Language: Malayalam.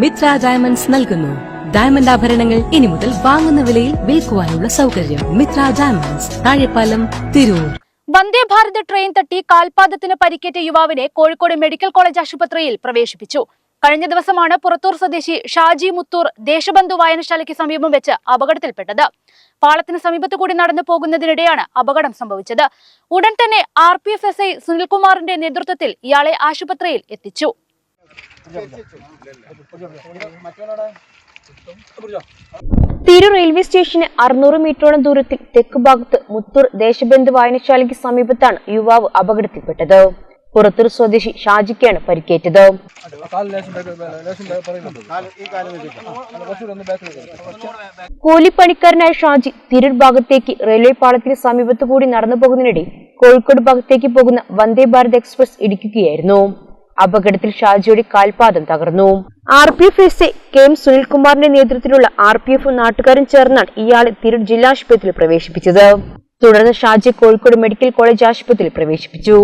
മിത്ര ഡയമണ്ട്സ് നൽകുന്നു. ഡയമണ്ട് ആഭരണങ്ങൾ ഇനി മുതൽ വാങ്ങുന്ന വിലയിൽ വിൽക്കുവാനുള്ള സൗകര്യം മിത്ര ഡയമണ്ട്സ് താഴെപ്പാലം തിരൂർ. വന്ദേ ഭാരത് ട്രെയിൻ തട്ടി കാൽപാദത്തിന് പരിക്കേറ്റ യുവാവിനെ കോഴിക്കോട് മെഡിക്കൽ കോളേജ് ആശുപത്രിയിൽ പ്രവേശിപ്പിച്ചു. കഴിഞ്ഞ ദിവസമാണ് പുറത്തൂർ സ്വദേശി ഷാജി മുത്തൂർ ദേശബന്ധു വായനശാലയ്ക്ക് സമീപം വെച്ച് അപകടത്തിൽപ്പെട്ടത്. പാളത്തിന് സമീപത്ത് കൂടി നടന്നു പോകുന്നതിനിടെയാണ് അപകടം സംഭവിച്ചത്. ഉടൻ തന്നെ R P F S I സുനിൽകുമാറിന്റെ നേതൃത്വത്തിൽ ഇയാളെ ആശുപത്രിയിൽ എത്തിച്ചു. തിരു റെയിൽവേ സ്റ്റേഷന് അറുന്നൂറ് മീറ്ററോളം ദൂരത്തിൽ തെക്ക് ഭാഗത്ത് മുത്തൂർ ദേശബന്ധു വായനശാലയ്ക്ക് സമീപത്താണ് യുവാവ് അപകടത്തിൽപ്പെട്ടത്. പുറത്തൂർ സ്വദേശി ഷാജിക്കാണ് പരിക്കേറ്റത്. കൂലിപ്പണിക്കാരനായ ഷാജി തിരൂർ ഭാഗത്തേക്ക് റെയിൽവേ പാളത്തിന് സമീപത്തു കൂടി നടന്നു പോകുന്നതിനിടെ കോഴിക്കോട് ഭാഗത്തേക്ക് പോകുന്ന വന്ദേ ഭാരത് എക്സ്പ്രസ് ഇടിക്കുകയായിരുന്നു. അപകടത്തിൽ ഷാജിയുടെ കാൽപാദം തകർന്നു. R P F S A K M സുനിൽകുമാറിന്റെ നേതൃത്വത്തിലുള്ള ആർ പി എഫ് നാട്ടുകാരും ചേർന്നാണ് ഇയാളെ തിരൂർ ജില്ലാ ആശുപത്രിയിൽ പ്രവേശിപ്പിച്ചത്. തുടർന്ന് ഷാജി കോഴിക്കോട് മെഡിക്കൽ കോളേജ് ആശുപത്രിയിൽ പ്രവേശിപ്പിച്ചു.